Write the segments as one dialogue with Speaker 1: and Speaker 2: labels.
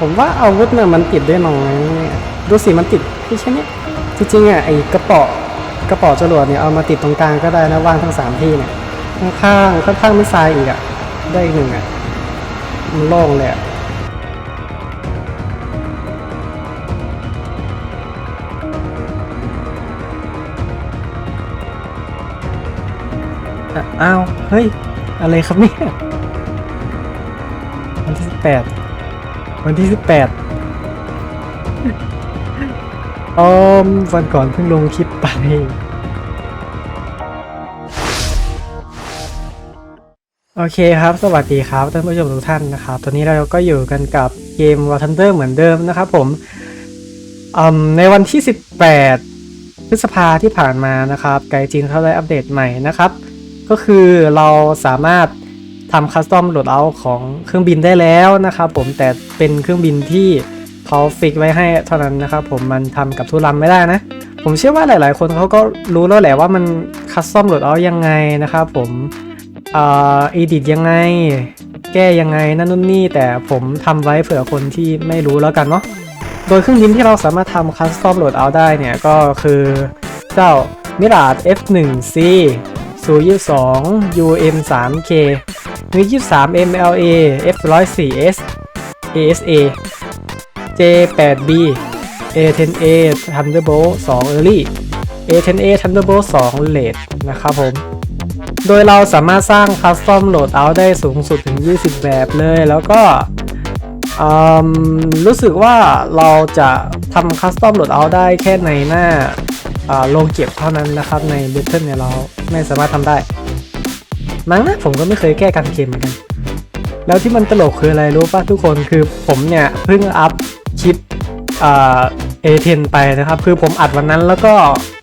Speaker 1: ผมว่าอาวุธน่ะมันติดได้น้อยดูสิมันติดแค่แค่นี้จริงๆอะไอ้กระเป๋ากระเป๋าจรวดเนี่ยเอามาติดตรงกลางก็ได้นะว่างทั้งสามที่เนี่ยข้างๆข้างๆมิสไซล์อีกอะได้อีกหนึ่งอะมันโล่งเลยอะอะอ้าว เฮ้ย อะไรครับเนี่ยวันที่สิบแปด วันที่ 18ออมวันก่อนเพิ่งลงคลิปไปโอเคครับ สวัสดีครับท่านผู้ชมทุกท่านนะครับ ตอนนี้เราก็อยู่กันกับเกม War Thunder เหมือนเดิมนะครับผมอืมในวันที่ 18 พฤษภาที่ผ่านมานะครับ ไกจีนเขาได้อัปเดตใหม่นะครับ ก็คือเราสามารถ ทำคัสตอมโหลดเอาของเครื่องบินได้แล้วนะครับผมแต่เป็นเครื่องบินที่เขาฟิกไว้ให้เท่านั้นนะครับผมมันทำกับทุกลำไม่ได้นะ ผมเชื่อว่าหลาย ๆ คนเขาก็รู้แล้วแหละว่ามันคัสตอมโหลดเอายังไงนะครับผมเอ่ออีดิทยังไง แก้ยังไงนั่นนู่นนี่ แต่ผมทำไว้เผื่อคนที่ไม่รู้แล้วกันเนาะโดยเครื่องบินที่เราสามารถทำคัสตอมโหลดเอาได้เนี่ยก็คือเจ้า Mirage F1C ซู 22 UM 3K มือ23 MLA F 1 0 4 S ASA J 8 B A 10 A Thunderbolt 2 Early A 10 A Thunderbolt 2 Late นะครับผม โดยเราสามารถสร้างคัสตอมโหลดเอาได้สูงสุดถึง 20 แบบเลยแล้วก็รู้สึกว่าเราจะทำคัสตอมโหลดเอาได้แค่ในหน้า โรงเก็บเท่านั้นนะครับใน Battle เนี่ยเราไม่สามารถทำได้มั้งนะผมก็ไม่เคยแก้การเกมเหมือนกัน แล้วที่มันตลกคืออะไรรู้ป่ะทุกคนคือผมเนี่ยเพิ่งอัพคลิปเอเทนไปนะครับ คือผมอัดวันนั้นแล้วก็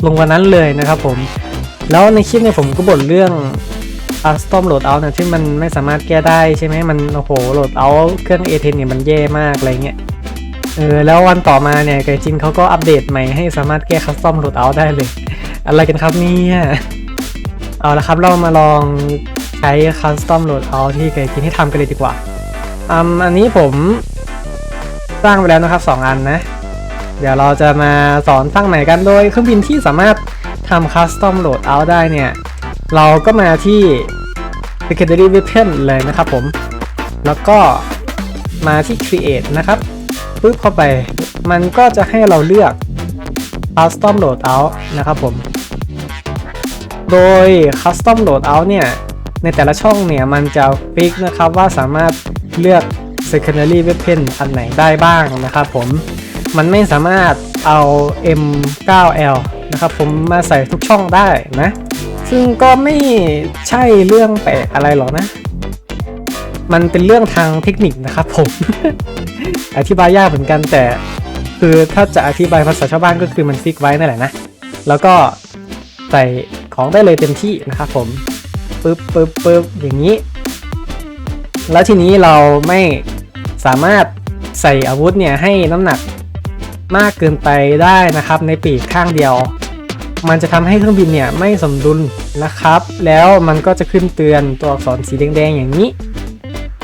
Speaker 1: ลงวันนั้นเลยนะครับผม แล้วในคลิปเนี่ยผมก็บ่นเรื่องอัสตอมโหลดเอาท์นะที่มันไม่สามารถแก้ได้ใช่ไหมมันโอ้โหโหลดเอาเครื่องเอเทนเนี่ยมันแย่มากอะไรเงี้ย เออแล้ววันต่อมาเนี่ยไกจินเขาก็อัปเดตใหม่ให้สามารถแก้คัสตอมโหลดเอาได้เลย อะไรกันครับเนี่ยเอาละครับเรามาลองใช้ Custom Loadout ที่เคยกินให้ทำกันเลยดีกว่าอืมอันนี้ผมสร้างไปแล้วนะครับ 2 อันนะ เดี๋ยวเราจะมาสอนสร้างใหม่กันโดยเครื่องบินที่สามารถทำ Custom Loadout ได้เนี่ย เราก็มาที่ Secondary Weapon เลยนะครับผม แล้วก็มาที่ Create นะครับ ปึ๊บเข้าไป มันก็จะให้เราเลือก Custom Loadout นะครับผม โดย Custom Loadout เนี่ย ในแต่ละช่องเนี่ย มันจะฟิกนะครับว่าสามารถเลือก Secondary Weapon อันไหนได้บ้างนะครับผม มันไม่สามารถเอา M9L นะครับผมมาใส่ทุกช่องได้นะ ซึ่งก็ไม่ใช่เรื่องแปลกอะไรหรอกนะ มันเป็นเรื่องทางเทคนิคนะครับผม อธิบายยากเหมือนกันแต่ คือถ้าจะอธิบายภาษาชาวบ้านก็คือมันฟิกไว้นั่นแหละนะ แล้วก็ใส่ของได้เลยเต็มที่นะครับผมปึ๊บปึ๊บปึ๊บอย่างนี้ แล้วทีนี้เราไม่สามารถใส่อาวุธเนี่ยให้น้ำหนักมากเกินไปได้นะครับ ในปีกข้างเดียว มันจะทำให้เครื่องบินเนี่ยไม่สมดุลนะครับ แล้วมันก็จะขึ้นเตือนตัวอักษรสีแดงๆอย่างนี้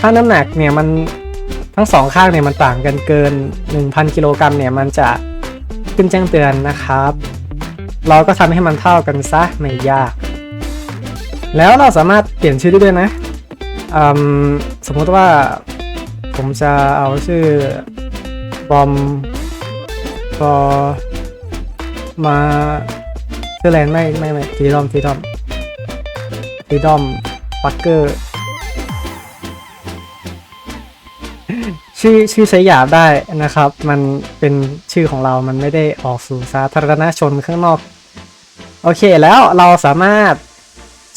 Speaker 1: ถ้าน้ำหนักเนี่ยมันทั้งสองข้างเนี่ยมันต่างกันเกิน 1,000 กิโลกรัมเนี่ยมันจะขึ้นแจ้งเตือนนะครับ เราก็ทำให้มันเท่ากันซะไม่ยาก แล้วเราสามารถเปลี่ยนชื่อได้ด้วยนะอืมสมมติว่าผมจะเอาชื่อบอมบอมาชื่อแลนด์ไม่ไม่ไม่ทีดอมทีดอมทีดอมปักเกอร์ ชื่อชื่อใช้หยาบได้นะครับ มันเป็นชื่อของเรามันไม่ได้ออกสู่สาธารณชนข้างนอก โอเคแล้วเราสามารถ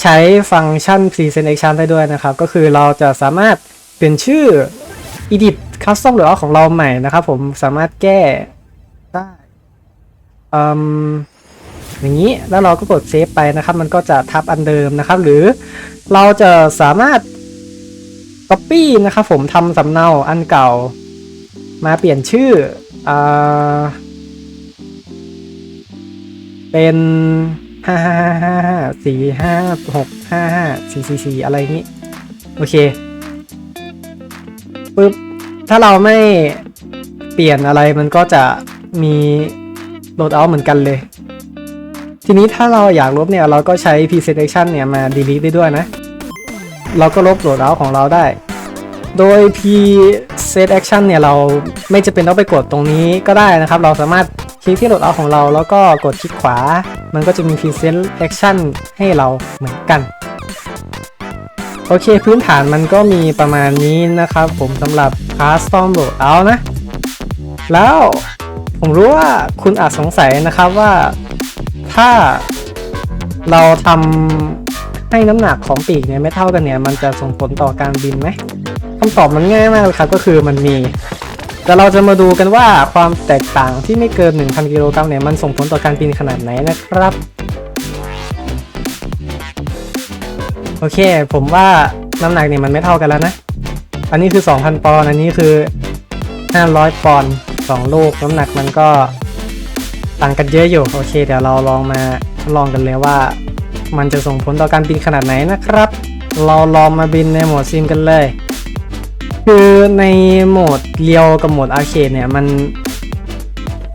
Speaker 1: ใช้ฟังก์ชัน Present Action ได้ด้วยนะครับ ก็คือเราจะสามารถเปลี่ยนชื่อ Edit Custom หรือของเราใหม่นะครับผมสามารถแก้ได้อย่างนี้แล้วเราก็กดเซฟไปนะครับ มันก็จะทับอันเดิมนะครับ หรือเราจะสามารถ Copy นะครับผมทำสำเนาอันเก่า มาเปลี่ยนชื่ออเป็นห้าห้าห้าห้าสี่ห้าหกห้าห้าสี่สี่สี่อะไรนี้ โอเคปึ๊บถ้าเราไม่เปลี่ยนอะไรมันก็จะมีโหลดเอาเหมือนกันเลย ทีนี้ถ้าเราอยากลบเนี่ยเราก็ใช้ preset action เนี่ยมา delete ได้ด้วยนะ เราก็ลบโหลดเอาของเราได้ โดย P Set action เนี่ยเราไม่จะเป็นต้องไปกดตรงนี้ก็ได้นะครับ เราสามารถคลิกที่โหลดเอาของเราแล้วก็กดคลิกขวา มันก็จะมี P Set action ให้เราเหมือนกัน โอเคพื้นฐานมันก็มีประมาณนี้นะครับ ผมสำหรับ custom loadout นะ แล้วผมรู้ว่าคุณอาจสงสัยนะครับว่าถ้าเราทำ ให้น้ำหนักของปีกเนี่ยไม่เท่ากันเนี่ยมันจะส่งผลต่อการบินไหมคำตอบมันง่ายมากเลยครับก็คือมันมีแต่เราจะมาดูกันว่าความแตกต่างที่ไม่เกิน 1,000 กิโลกรัมเนี่ยมันส่งผลต่อการบินขนาดไหนนะครับ โอเค ผมว่าน้ำหนักเนี่ยมันไม่เท่ากันแล้วนะ อันนี้คือ 2,000 ปอนด์อันนี้คือ 500 ปอนด์สองลูกน้ำหนักมันก็ต่างกันเยอะอยู่ โอเค เดี๋ยวเราลองมาทดลองกันเลยว่า มันจะส่งผลต่อการบินขนาดไหนนะครับ เราลองมาบินในโหมดซิมกันเลย คือในโหมดเรียวกับโหมดอาร์เคดเนี่ยมัน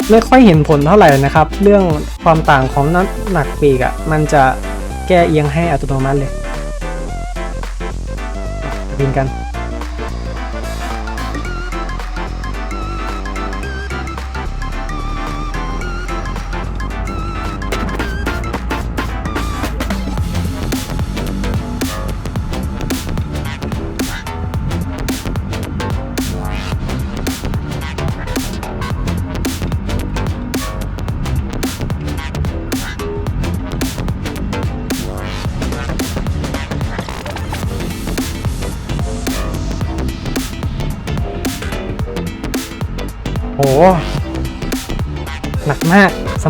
Speaker 1: ไม่ค่อยเห็นผลเท่าไหร่นะครับ เรื่องความต่างของน้ำหนักปีกอะ่ะมันจะแก้เอียงให้อัตโนมัติเลยบินกัน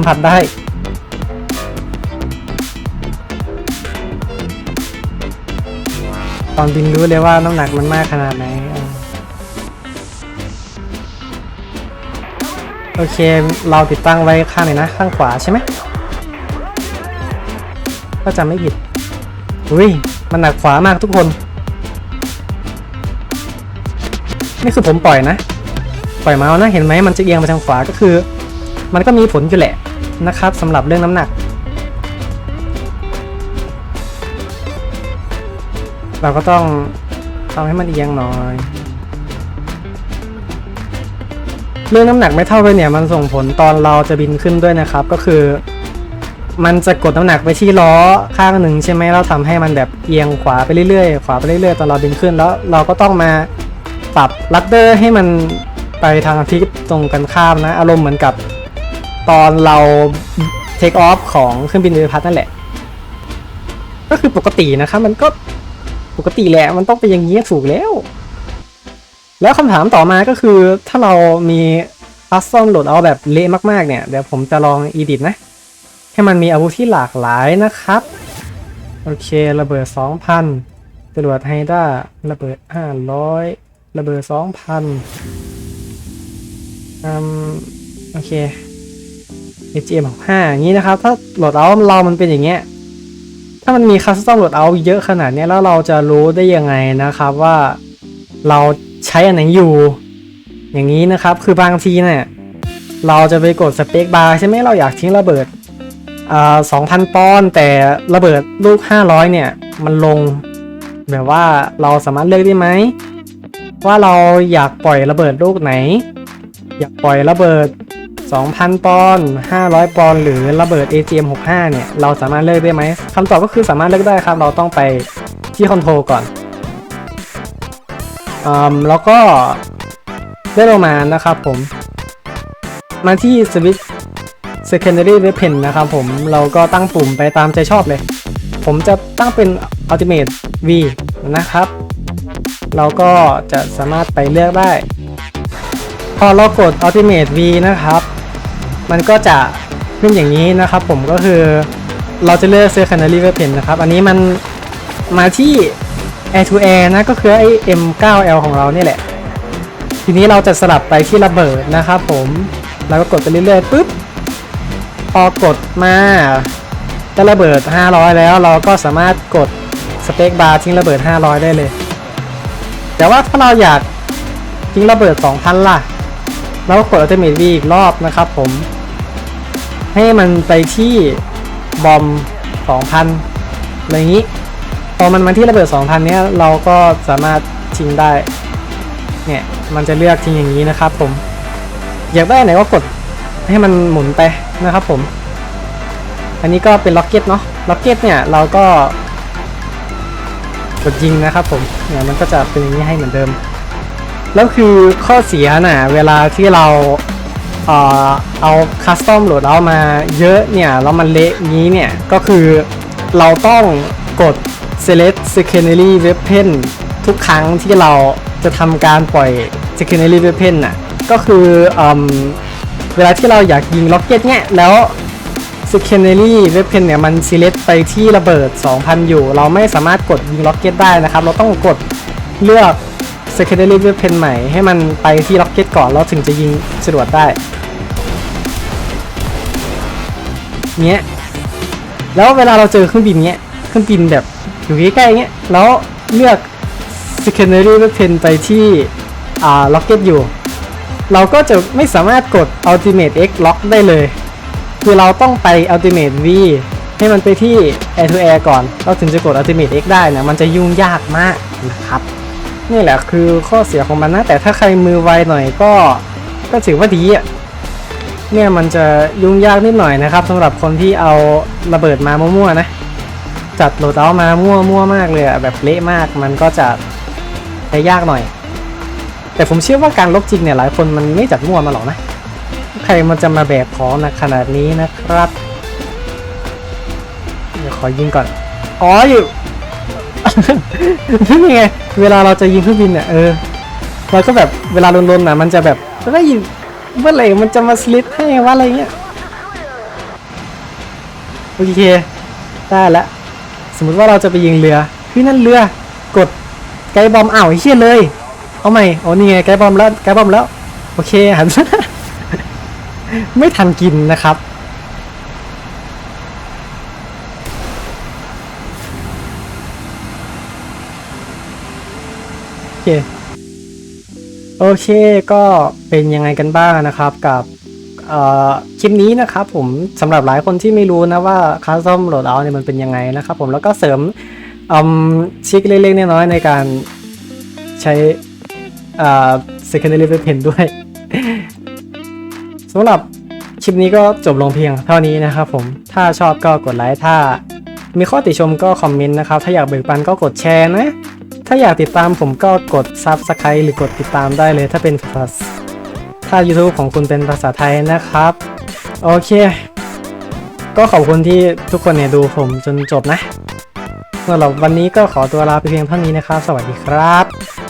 Speaker 1: ผัสได้ ตอนบินรู้เลยว่าน้ำหนักมันมากขนาดไหน โอเค เราติดตั้งไว้ข้างไหนนะ ข้างขวาใช่ไหมก็จำไม่ผิด อุ้ย มันหนักขวามากทุกคน นี่คือผมปล่อยนะ ปล่อยเมาส์นะ เห็นไหมมันจะเอียงไปทางขวาก็คือ มันก็มีผลอยู่แหละ นะครับสำหรับเรื่องน้ำหนัก เราก็ต้องทำให้มันเอียงหน่อย เรื่องน้ำหนักไม่เท่ากันเนี่ยมันส่งผลตอนเราจะบินขึ้นด้วยนะครับ ก็คือ มันจะกดน้ำหนักไปที่ล้อข้างหนึ่งใช่ไหมเราทำให้มันแบบเอียงขวาไปเรื่อยๆขวาไปเรื่อยๆตอนเราบินขึ้นแล้วเราก็ต้องมาปรับลัดเดอร์ให้มันไปทางทิศตรงกันข้ามนะ อารมณ์เหมือนกับ ตอนเราเทคออฟของเครื่องบินบริพัตรนั่นแหละ ก็คือปกตินะครับมันก็ปกติแหละมันต้องเป็นอย่างนี้ถูกแล้ว แล้วคำถามต่อมาก็คือถ้าเรามีคัสตอมโหลดเอาแบบเละมากๆเนี่ย เดี๋ยวผมจะลองอีดิทนะ ให้มันมีอาวุธที่หลากหลายนะครับ โอเคระเบิด 2,000จรวดไฮด้าระเบิด 500 ระเบิด 2,000อืมโอเค AGM 65อย่างนี้นะครับ ถ้าโหลดเอาเรามันเป็นอย่างเงี้ย ถ้ามันมีคัสตอมโหลดเอาเยอะขนาดนี้แล้วเราจะรู้ได้ยังไงนะครับว่าเราใช้อันไหนอยู่ อย่างนี้นะครับ คือบางทีเนี่ยเราจะไปกดสเปคบาร์ใช่ไหมเราอยากทิ้งระเบิดอ่า2,000ปอนแต่ระเบิดลูก 500 เนี่ย มันลงแบบว่าเราสามารถเลือกได้ไหม ว่าเราอยากปล่อยระเบิดลูกไหน อยากปล่อยระเบิด 2,000 ปอนด์500 ปอนด์หรือระเบิด AGM 65 เนี่ย เราสามารถเลือกได้ไหมคำตอบก็คือสามารถเลือกได้ครับ เราต้องไปที่คอนโทรลก่อนอืมแล้วก็ได้ลงมานะครับผม มาที่สวิตช์ secondary weapon นะครับผม เราก็ตั้งปุ่มไปตามใจชอบเลย ผมจะตั้งเป็น ultimate V นะครับ เราก็จะสามารถไปเลือกได้ พอเรากด ultimate V นะครับ มันก็จะขึ้นอย่างนี้นะครับผมก็คือเราจะเลือก secondary weapon นะครับ อันนี้มันมาที่ air to air นะก็คือไอ้ M9L ของเราเนี่ยแหละ ทีนี้เราจะสลับไปที่ระเบิดนะครับผม แล้วก็กดไปเรื่อยๆปุ๊บพอกดมาจะระเบิด 500 แล้วเราก็สามารถกดสเปคบาร์ทิ้งระเบิด 500 ได้เลย แต่ว่าถ้าเราอยากทิ้งระเบิด 2,000 ล่ะแล้วกด Ultimate V อีกรอบนะครับผม ให้มันไปที่บอม 2,000อะไรอย่างนี้ พอมันมาที่ระเบิด 2,000 เนี้ยเราก็สามารถทิ้งได้ เนี่ย มันจะเลือกทิ้งอย่างนี้นะครับผม อยากได้ไหนก็กดให้มันหมุนไปนะครับผม อันนี้ก็เป็นล็อกเก็ตเนาะ ล็อกเก็ตเนี่ยเราก็กดยิงนะครับผม เนี่ยมันก็จะเป็นอย่างนี้ให้เหมือนเดิม แล้วคือข้อเสียน่ะเวลาที่เรา เออเอาคัสตอมโหลดเอามาเยอะเนี่ยแล้วมันเละงี้เนี่ยก็คือเราต้องกด select secondary weapon ทุกครั้งที่เราจะทำการปล่อย secondary weapon น่ะก็คืออืมเวลาที่เราอยากยิงล็อกเก็ตเนี่ยแล้ว secondary weapon เนี่ยมัน select ไปที่ระเบิด 2,000 อยู่ เราไม่สามารถกดยิงล็อกเก็ตได้นะครับ เราต้องกดเลือก secondary weapon ใหม่ให้มันไปที่ล็อกเก็ตก่อนแล้วถึงจะยิงจรวดได้ เนี้ย แล้วเวลาเราเจอเครื่องบินเนี้ย เครื่องบินแบบอยู่ใกล้ๆเนี้ย แล้วเลือก secondary weapon ไปที่อ่า rocket อยู่ เราก็จะไม่สามารถกด ultimate x lock ได้เลย คือเราต้องไป ultimate v ให้มันไปที่ air to air ก่อน เราถึงจะกด ultimate x ได้นะ มันจะยุ่งยากมากนะครับนี่แหละคือข้อเสียของมันนะ แต่ถ้าใครมือไวหน่อยก็ ก็ถือว่าดีอะ เนี่ยมันจะยุ่งยากนิดหน่อยนะครับสำหรับคนที่เอาระเบิดมามั่วๆนะ จัดโหลดเอามามั่วมั่วมากเลยอะแบบเละมากมันก็จะใช้ยากหน่อย แต่ผมเชื่อว่าการลบจริงเนี่ยหลายคนมันไม่จัดมั่วมาหรอกนะ ใครมันจะมาแบกของนักขนาดนี้นะครับ เดี๋ยวขอยิงก่อน อ๋ออยู่นี่ไงเวลาเราจะยิงเครื่องบินเนี่ยเออเราก็แบบเวลาลนๆนะมันจะแบบเฮ้ย เมื่อไหร่มันจะมาสลิดให้ว่าอะไรเงี้ยโอเคได้แล้วสมมุติว่าเราจะไปยิงเรือพี่นั่นเรือกดไกด์บอมอ้าวเชี่ยเลย เอาใหม่โอ้นี่ไงไกด์บอมแล้วไกด์บอมแล้ว โอเคหันไม่ทันกินนะครับโอเค โอเคก็เป็นยังไงกันบ้างนะครับกับคลิปนี้นะครับผมสำหรับหลายคนที่ไม่รู้นะว่าคาสตอมโหลดเอาเนี่ยมันเป็นยังไงนะครับผมแล้วก็เสริมอืมชิคเล็กๆน้อยๆในการใช้ secondary weapon ด้วยสำหรับคลิปนี้ก็จบลงเพียงเท่านี้นะครับผมถ้าชอบก็กดไลค์ถ้ามีข้อติชมก็คอมเมนต์นะครับ ถ้าอยากแบ่งปันก็กดแชร์นะ ถ้าอยากติดตามผมก็กด Subscribe หรือกดติดตามได้เลย ถ้าเป็นภาษาถ้า YouTube ของคุณเป็นภาษาไทยนะครับ โอเค ก็ขอบคุณที่ทุกคนเนี่ยดูผมจนจบนะสำหรับวันนี้ก็ขอตัวลาไปเพียงเท่านี้นะครับ สวัสดีครับ